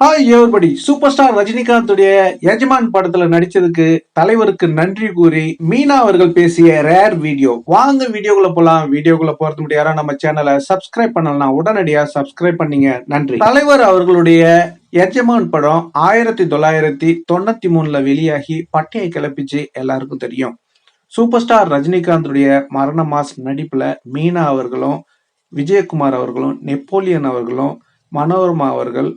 Hi everybody super star ரஜினிகாந்துடைய எஜமான் படத்துல நடிச்சதுக்கு தலைவருக்கு நன்றி கூறி மீனா அவர்கள் பேசிய ரேர் வீடியோ வாங்க வீடியோக்குள்ள போலாம். வீடியோக்குள்ள போறது முடியாரா நம்ம சேனலை சப்ஸ்கிரைப் பண்ணலாம் உடனடியா சப்ஸ்கிரைப் பண்ணீங்க. நன்றி. தலைவர் அவர்களுடைய எஜமான் படம் ஆயிரத்தி தொள்ளாயிரத்தி தொண்ணூத்தி மூணுல வெளியாகி பட்டையை கிளப்பிச்சு எல்லாருக்கும் தெரியும். சூப்பர் ஸ்டார் ரஜினிகாந்துடைய மரண மாஸ் நடிப்புல மீனா அவர்களும் விஜயகுமார் அவர்களும் நெப்போலியன் அவர்களும் மனோரமா அவர்கள்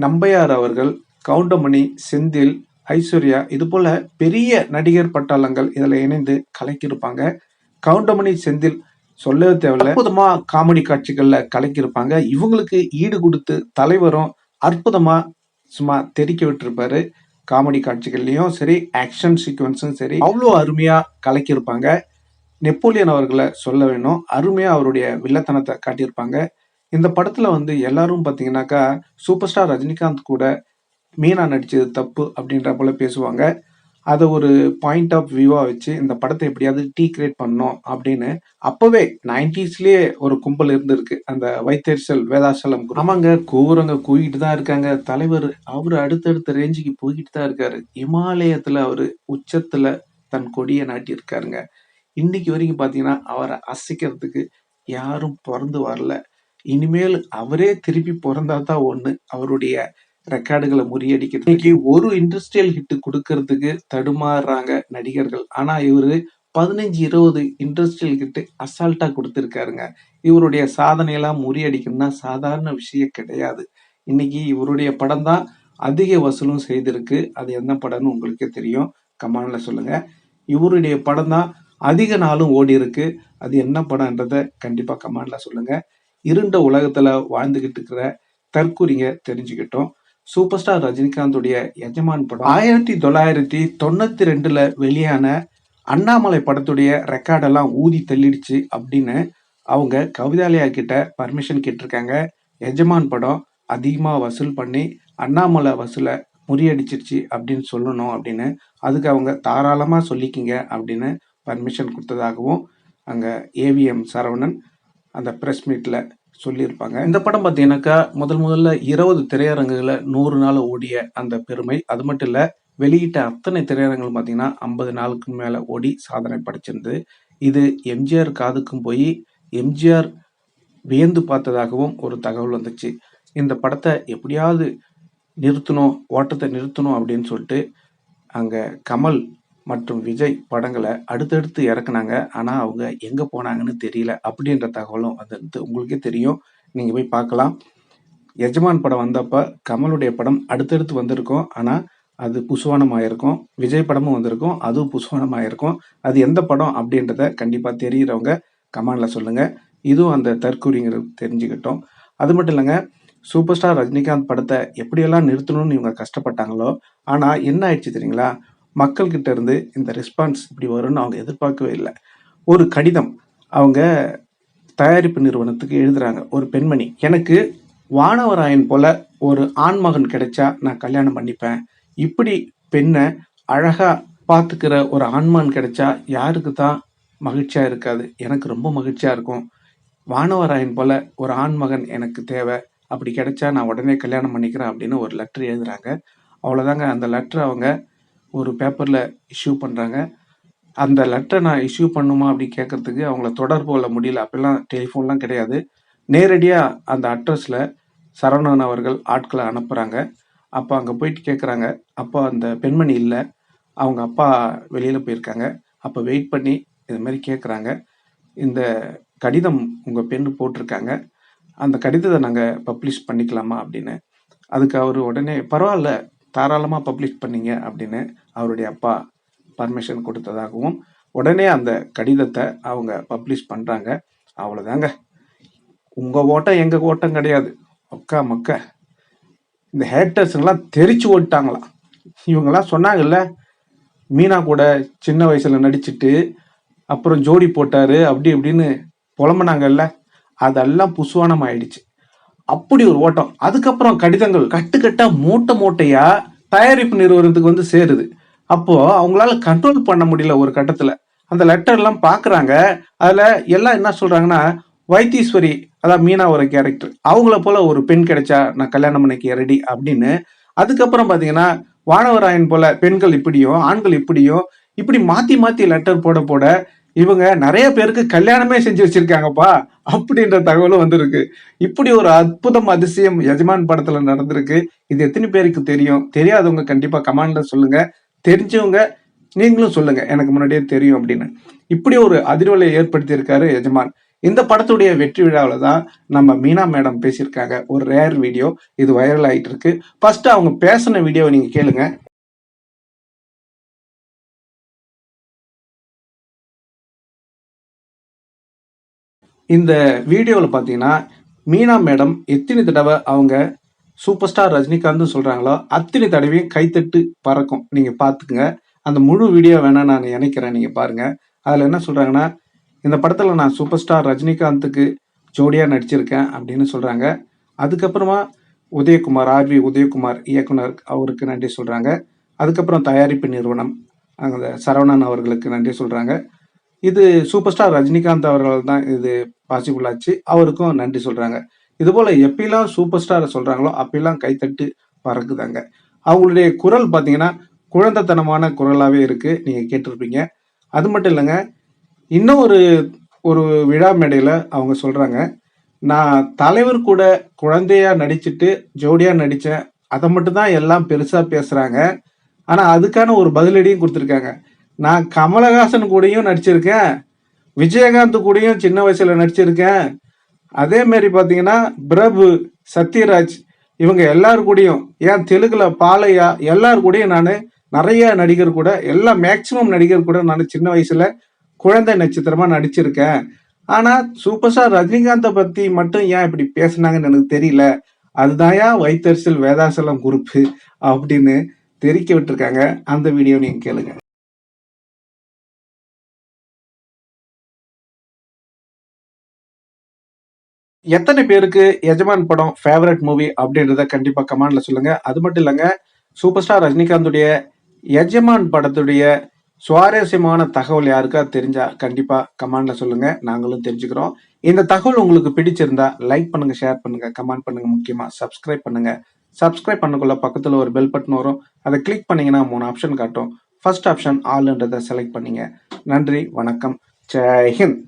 நம்பையார் அவர்கள் கவுண்டமணி செந்தில் ஐஸ்வர்யா இது போல பெரிய நடிகர் பட்டாளங்கள் இதில் இணைந்து கலக்கியிருப்பாங்க. கவுண்டமணி செந்தில் சொல்லவே தேவையில்ல. அற்புதமா காமெடி காட்சிகள்ல கலக்கியிருப்பாங்க. இவங்களுக்கு ஈடு கொடுத்து தலைவரும் அற்புதமா சும்மா தெரிக்க விட்டுருப்பாரு. காமெடி காட்சிகள்லையும் சரி ஆக்ஷன் சீக்வன்ஸும் சரி. அவ்வளோ அருமையா கலக்கியிருப்பாங்க. நெப்போலியன் அவர்களை சொல்ல வேணும். அருமையா அவருடைய வில்லத்தனத்தை காட்டியிருப்பாங்க. இந்த படத்துல வந்து எல்லாரும் பாத்தீங்கன்னாக்கா சூப்பர் ஸ்டார் ரஜினிகாந்த் கூட மீனா நடிச்சது தப்பு அப்படின்ற போல பேசுவாங்க. அதை ஒரு பாயிண்ட் ஆஃப் வியூவாக வச்சு இந்த படத்தை எப்படியாவது டீ கிரியேட் பண்ணோம் அப்படின்னு அப்போவே நைன்டிஸ்லேயே ஒரு கும்பல் இருந்திருக்கு. அந்த வைத்தறிச்சல் வேதாசலம் ஆமாங்க கூவுறவங்க கூவிட்டு தான் இருக்காங்க. தலைவர் அவர் அடுத்தடுத்த ரேஞ்சுக்கு போய்கிட்டு தான் இருக்காரு. இமாலயத்தில் அவர் உச்சத்தில் தன் கொடியை நாட்டியிருக்காருங்க. இன்னைக்கு வரைக்கும் பார்த்தீங்கன்னா அவரை அசைக்கிறதுக்கு யாரும் பிறந்து வரல. இனிமேல் அவரே திருப்பி பிறந்தா தான் ஒன்று அவருடைய ரெக்கார்டுகளை முறியடிக்கிறது. இன்னைக்கு ஒரு இண்டஸ்ட்ரியல் ஹிட் கொடுக்கறதுக்கு தடுமாறுறாங்க நடிகர்கள். ஆனா இவரு பதினஞ்சு இருபது இண்டஸ்ட்ரியல் ஹிட் அசால்ட்டாக கொடுத்துருக்காருங்க. இவருடைய சாதனையெல்லாம் முறியடிக்கணும்னா சாதாரண விஷயம் கிடையாது. இன்னைக்கு இவருடைய படம் தான் அதிக வசூலும் செய்திருக்கு. அது என்ன படம்னு உங்களுக்கே தெரியும். கமெண்ட்ல சொல்லுங்க. இவருடைய படம் தான் அதிக நாளும் ஓடி இருக்கு அது என்ன படம்ன்றத கண்டிப்பாக கமெண்ட்ல சொல்லுங்க. இருண்ட உலகத்துல வாழ்ந்துகிட்டு இருக்கிற தற்கூறிங்க தெரிஞ்சுக்கிட்டோம். சூப்பர் ஸ்டார் ரஜினிகாந்துடைய எஜமான் படம். ஆயிரத்தி தொள்ளாயிரத்தி தொண்ணூத்தி ரெண்டுல வெளியான அண்ணாமலை படத்துடைய ரெக்கார்டெல்லாம் ஊதி தள்ளிடுச்சு அப்படின்னு அவங்க கவிதாலயா கிட்ட பர்மிஷன் கேட்டிருக்காங்க. எஜமான் படம் அதிகமாக வசூல் பண்ணி அண்ணாமலை வசூலை முறியடிச்சிருச்சு அப்படின்னு சொல்லணும் அப்படின்னு. அதுக்கு அவங்க தாராளமாக சொல்லிக்கிங்க அப்படின்னு பர்மிஷன் கொடுத்ததாகவும் அங்கே ஏவிஎம் சரவணன் அந்த ப்ரெஸ் மீட்டில் சொல்லியிருப்பாங்க. இந்த படம் பார்த்தீங்கன்னாக்கா முதல் முதல்ல இருபது திரையரங்குகளில் நூறு நாள் ஓடிய அந்த பெருமை. அது மட்டும் இல்லை வெளியிட்ட அத்தனை திரையரங்குகள் பார்த்தீங்கன்னா ஐம்பது நாளுக்கு மேலே ஓடி சாதனை படைச்சிருந்தது. இது எம்ஜிஆர் காதுக்கும் போய் எம்ஜிஆர் வியந்து பார்த்ததாகவும் ஒரு தகவல் வந்துச்சு. இந்த படத்தை எப்படியாவது நிறுத்தணும் ஓட்டத்தை நிறுத்தணும் அப்படின்னு சொல்லிட்டு அங்கே கமல் மற்றும் விஜய் படங்களை அடுத்தடுத்து இறக்குனாங்க. ஆனால் அவங்க எங்கே போனாங்கன்னு தெரியல. அப்படின்ற தகவலும் வந்து உங்களுக்கே தெரியும். நீங்கள் போய் பார்க்கலாம். எஜமான் படம் வந்தப்போ கமலுடைய படம் அடுத்தடுத்து வந்திருக்கும். ஆனால் அது புசுவானமாக இருக்கும் விஜய் படமும் வந்திருக்கும். அதுவும் புசுவானமாக இருக்கும் அது எந்த படம் அப்படின்றத கண்டிப்பாக தெரியிறவங்க கமானில் சொல்லுங்கள் இதுவும் அந்த தற்கூறிங்கிறது தெரிஞ்சுக்கிட்டோம். அது மட்டும் இல்லைங்க சூப்பர் ஸ்டார் ரஜினிகாந்த் படத்தை எப்படியெல்லாம் நிறுத்தணும்னு இவங்க கஷ்டப்பட்டாங்களோ ஆனால் என்ன ஆயிடுச்சு தெரியுங்களா? மக்கள்கிட்ட இருந்து இந்த ரெஸ்பான்ஸ் இப்படி வரும்னு அவங்க எதிர்பார்க்கவே இல்லை. ஒரு கடிதம் அவங்க தயாரிப்பு நிறுவனத்துக்கு எழுதுறாங்க. ஒரு பெண்மணி எனக்கு வானவராயன் போல ஒரு ஆண்மகன் கிடைச்சா நான் கல்யாணம் பண்ணிப்பேன். இப்படி பெண்ணை அழகா பார்த்துக்கிற ஒரு ஆண்மான் கிடைச்சா யாருக்கு தான் மகிழ்ச்சியா இருக்காது? எனக்கு ரொம்ப மகிழ்ச்சியா இருக்கும். வானவராயன் போல ஒரு ஆண்மகன் எனக்கு தேவை. அப்படி கிடைச்சா நான் உடனே கல்யாணம் பண்ணிக்கிறேன் அப்படின்னு ஒரு லெட்டர் எழுதுறாங்க. அவ்வளோதாங்க அந்த லெட்டர் அவங்க ஒரு பேப்பரில் இஷ்யூ பண்ணுறாங்க அந்த லெட்டரை நான் இஷ்யூ பண்ணுமா அப்படி கேட்கறதுக்கு அவங்கள தொடர்பு கொள்ள முடியல. அப்பெல்லாம் டெலிஃபோன்லாம் கிடையாது. நேரடியாக அந்த அட்ரஸில் சரவணன் அவர்கள் ஆட்களை அனுப்புகிறாங்க அப்போ அங்கே போயிட்டு கேட்குறாங்க அப்போ அந்த பெண்மணி இல்லை. அவங்க அப்பா வெளியில் போயிருக்காங்க. அப்போ வெயிட் பண்ணி இது மாதிரி கேட்குறாங்க இந்த கடிதம் உங்கள் பெண்ணு போட்டிருக்காங்க. அந்த கடிதத்தை நாங்கள் பப்ளிஷ் பண்ணிக்கலாமா அப்படின்னு. அதுக்கு அவர் உடனே பரவாயில்ல. தாராளமாக பப்ளிஷ் பண்ணீங்க அப்படின்னு அவருடைய அப்பா பர்மிஷன் கொடுத்ததாகவும் உடனே அந்த கடிதத்தை அவங்க பப்ளிஷ் பண்ணுறாங்க அவ்வளோதாங்க உங்கள் ஓட்டம் எங்கள் ஓட்டம் கிடையாது. ஒக்கா மக்க. இந்த ஹேட்டர்ஸ்லாம் தெரிச்சு ஓட்டாங்களாம் இவங்கெல்லாம் சொன்னாங்கல்ல மீனா கூட சின்ன வயசில் நடிச்சிட்டு அப்புறம் ஜோடி போட்டார் அப்படி இப்படின்னு புலம்புனாங்கல்ல அதெல்லாம் புசுவானம் ஆயிடுச்சு அப்படி ஒரு ஓட்டம். அதுக்கப்புறம் கடிதங்கள். கட்டுக்கட்டா மூட்டை மூட்டையா தயாரிப்பு நிறுவனத்துக்கு வந்து சேருது. அப்போ அவங்களால கண்ட்ரோல் பண்ண முடியல ஒரு கட்டத்துல. அந்த லெட்டர் எல்லாம் பாக்குறாங்க. அதுல எல்லாம் என்ன சொல்றாங்கன்னா வைத்தீஸ்வரி அதான் மீனா ஒரு கேரக்டர் அவங்கள போல ஒரு பெண் கிடைச்சா நான் கல்யாணம் பண்ணிக்க ரெடி அப்படின்னு. அதுக்கப்புறம் பாத்தீங்கன்னா வானவராயன் போல பெண்கள் இப்படியும் ஆண்கள் இப்படியும் இப்படி மாத்தி மாத்தி லெட்டர் போட போட இவங்க நிறைய பேருக்கு கல்யாணமே செஞ்சு வச்சிருக்காங்கப்பா அப்படின்ற தகவலும் வந்திருக்கு. இப்படி ஒரு அற்புதம் அதிசயம் எஜமான் படத்துல நடந்திருக்கு. இது எத்தனை பேருக்கு தெரியும்? தெரியாதவங்க கண்டிப்பா கமாண்ட்ல சொல்லுங்க. தெரிஞ்சவங்க நீங்களும் சொல்லுங்க. எனக்கு முன்னாடியே தெரியும் அப்படின்னு. இப்படி ஒரு அதிர்வலை ஏற்படுத்தி இருக்காரு எஜமான் இந்த படத்துடைய வெற்றி விழாவில் தான் நம்ம மீனா மேடம் பேசியிருக்காங்க. ஒரு ரேர் வீடியோ இது வைரல் ஆகிட்டு இருக்கு. ஃபர்ஸ்ட் அவங்க பேசின வீடியோவை நீங்க கேளுங்க. இந்த வீடியோவில் பார்த்தீங்கன்னா மீனா மேடம் எத்தனை தடவை அவங்க சூப்பர் ஸ்டார் ரஜினிகாந்த்னு சொல்கிறாங்களோ அத்தனை தடவையும் கைத்தட்டு பறக்கும். நீங்கள் பார்த்துக்குங்க அந்த முழு வீடியோ வேணால் நான் நினைக்கிறேன் நீங்கள் பாருங்கள் அதில் என்ன சொல்கிறாங்கன்னா இந்த படத்தில் நான் சூப்பர் ஸ்டார் ரஜினிகாந்துக்கு ஜோடியாக நடிச்சிருக்கேன் அப்படின்னு சொல்கிறாங்க அதுக்கப்புறமா உதயகுமார் ஆர்வி உதயகுமார் இயக்குனர் அவருக்கு நன்றி சொல்கிறாங்க அதுக்கப்புறம் தயாரிப்பு நிறுவனம் அந்த சரவணன் அவர்களுக்கு நன்றி சொல்கிறாங்க இது சூப்பர் ஸ்டார் ரஜினிகாந்த் அவர்கள் தான் இது பாசிபிள் ஆச்சு அவருக்கும் நன்றி சொல்றாங்க. இது போல எப்பெல்லாம் சூப்பர் ஸ்டாரை சொல்றாங்களோ அப்பெல்லாம் கைத்தட்டு பறக்குதாங்க. அவங்களுடைய குரல் பார்த்தீங்கன்னா குழந்தைத்தனமான குரலாகவே இருக்கு. நீங்க கேட்டிருப்பீங்க. அது மட்டும் இல்லைங்க இன்னும் ஒரு ஒரு விழா மேடையில் அவங்க சொல்றாங்க நான் தலைவர் கூட குழந்தையா நடிச்சிட்டு ஜோடியா நடித்தேன் அதை மட்டும் தான் எல்லாம் பெருசாக பேசுகிறாங்க ஆனால் அதுக்கான ஒரு பதிலடியும் கொடுத்துருக்காங்க. நான் கமலஹாசன் கூடயும் நடிச்சிருக்கேன். விஜயகாந்த் கூடயும் சின்ன வயசுல நடிச்சிருக்கேன். அதே மாரி பாத்தீங்கன்னா பிரபு சத்யராஜ் இவங்க எல்லார் கூடயும் ஏன் தெலுங்குல பாலையா எல்லார் கூடயும் நான் நிறைய நடிகர் கூட எல்லா மேக்சிமம் நடிகர் கூட நான் சின்ன வயசுல குழந்தை நட்சத்திரமா நடிச்சிருக்கேன். ஆனா சூப்பர் ஸ்டார் ரஜினிகாந்தை பத்தி மட்டும் ஏன் இப்படி பேசுனாங்கன்னு எனக்கு தெரியல. அதுதான் ஏன் வைத்தரிசல் வேதாசலம் குரூப் அப்படின்னு தெரிக்க விட்டுருக்காங்க. அந்த வீடியோ நீங்க கேளுங்க. எத்தனை பேருக்கு எஜமான் படம் ஃபேவரட் மூவி அப்படின்றத கண்டிப்பா கமெண்ட்ல சொல்லுங்க. அது மட்டும் இல்லைங்க சூப்பர் ஸ்டார் ரஜினிகாந்துடைய எஜமான் படத்துடைய சுவாரஸ்யமான தகவல் யாருக்கா தெரிஞ்சா கண்டிப்பா கமெண்ட்ல சொல்லுங்க. நாங்களும் தெரிஞ்சுக்கிறோம். இந்த தகவல் உங்களுக்கு பிடிச்சிருந்தா லைக் பண்ணுங்க ஷேர் பண்ணுங்க கமெண்ட் பண்ணுங்க முக்கியமா சப்ஸ்கிரைப் பண்ணுங்க. சப்ஸ்கிரைப் பண்ணக்குள்ள பக்கத்துல ஒரு பெல் பட்டன் வரும். அதை கிளிக் பண்ணீங்கன்னா மூணு ஆப்ஷன் காட்டும். ஃபர்ஸ்ட் ஆப்ஷன் ஆல்ன்றதை செலக்ட் பண்ணீங்க. நன்றி வணக்கம். ஜெய்ஹிந்த்